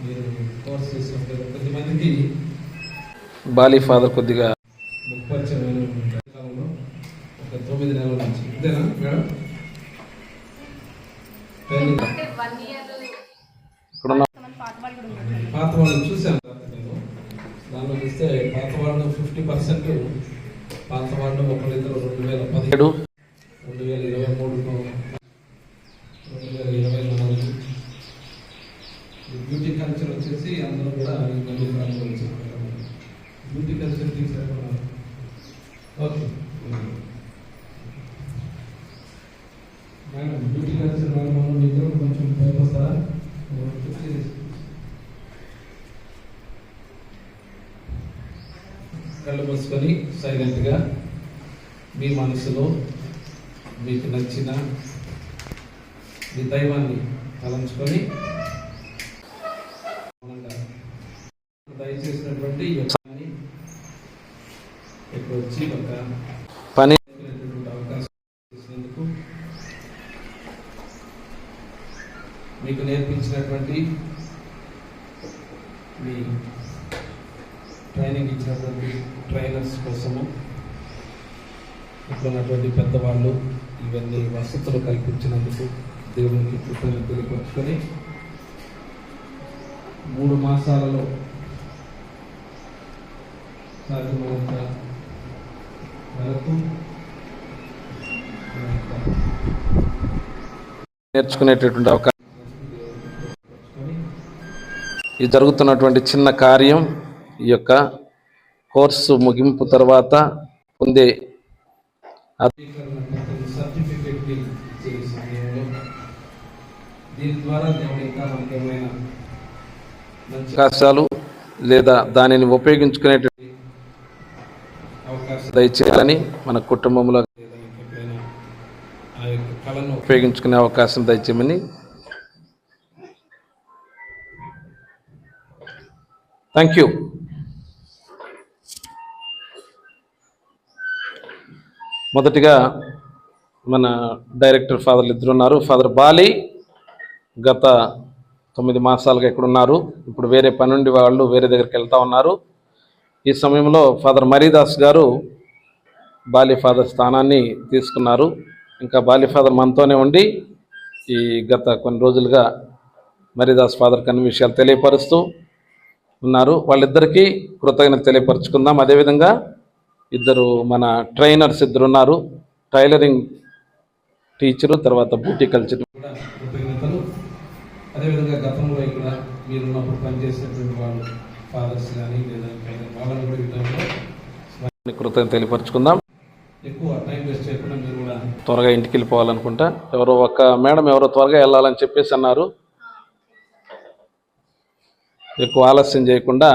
మీరు course Bali father కొద్దిగా కాలంలో ఒక తొమ్మిది నెలల నుంచి. మేడం? ఇక్కడ ఉన్న పాత వాళ్ళని చూశాను నేను. దానిలో చూస్తే పాత వాళ్ళు ఫిఫ్టీ పర్సెంట్ పాత వాళ్ళు ఒకరిద్దరు రెండు వేల పదిహేడు ఏడు రెండు వేల ఇరవై మూడులో రెండు వేల ఇరవై నాలుగు ఈ బ్యూటీ చేసి అందరూ కూడా ఈ మధ్య beauty consulting sir okay madam beauty culture madam మనం మీ కొంచెం పైకి వస్తారా కళ్ళు మూసుకొని సైలెంట్గా మీ మనసులో మీకు నచ్చిన మీ దైవాన్ని తలంచుకొని పని ఇక్కడ వచ్చి ఒక పని చేసినటువంటి అవకాశం ఇచ్చినందుకు మీకు నేర్పించినటువంటి మీ ట్రైనింగ్ ఇచ్చినటువంటి ట్రైనర్స్ కోసము ఇక్కడ ఉన్నటువంటి పెద్దవాళ్ళు ఇవన్నీ వసతులు కల్పించినందుకు దేవునికి కృతజ్ఞతలు తెలియపరుచుకొని మూడు మాసాలలో సాధ్యమైనంత వరకు నేర్చుకునేటటువంటి అవకాశం. ఈ జరుగుతున్నటువంటి చిన్న కార్యం ఈ యొక్క కోర్సు ముగింపు తర్వాత పొందే అవకాశాలు లేదా దానిని ఉపయోగించుకునేటువంటి దయచేయాలని మన కుటుంబంలో కళను ఉపయోగించుకునే అవకాశం దయచేయమని థ్యాంక్ యూ మొదటిగా మన డైరెక్టర్ ఫాదర్లు ఇద్దరు ఉన్నారు. ఫాదర్ బాలి గత తొమ్మిది మాసాలుగా ఇక్కడ ఉన్నారు. ఇప్పుడు వేరే పనుండి వాళ్ళు వేరే దగ్గరికి వెళ్తా ఉన్నారు. ఈ సమయంలో ఫాదర్ మరీదాస్ గారు బాలి ఫాదర్ స్థానాన్ని తీసుకున్నారు. ఇంకా బాలి ఫాదర్ మనతోనే ఉండి ఈ గత కొన్ని రోజులుగా మరీదాస్ ఫాదర్ కొన్ని విషయాలు తెలియపరుస్తూ ఉన్నారు. వాళ్ళిద్దరికీ కృతజ్ఞత తెలియపరుచుకుందాం. అదేవిధంగా ఇద్దరు మన ట్రైనర్స్ ఇద్దరు ఉన్నారు. టైలరింగ్ టీచరు తర్వాత బ్యూటీ కల్చర్. కృతజ్ఞతలు. అదేవిధంగా గతంలో ఇక్కడ మీరు ఉన్నప్పుడు పనిచేసినటువంటి వాళ్ళు ఫాదర్స్ కానీ లేదా వాళ్ళని కూడా కృతజ్ఞత తెలియపరుచుకుందాం. ఎక్కువ టైం వేస్ట్ చేయకుండా మీరు కూడా త్వరగా ఇంటికి వెళ్ళిపోవాలనుకుంటా. ఎవరో ఒక మేడం ఎవరో త్వరగా వెళ్ళాలని చెప్పేసి అన్నారు. ఎక్కువ ఆలస్యం చేయకుండా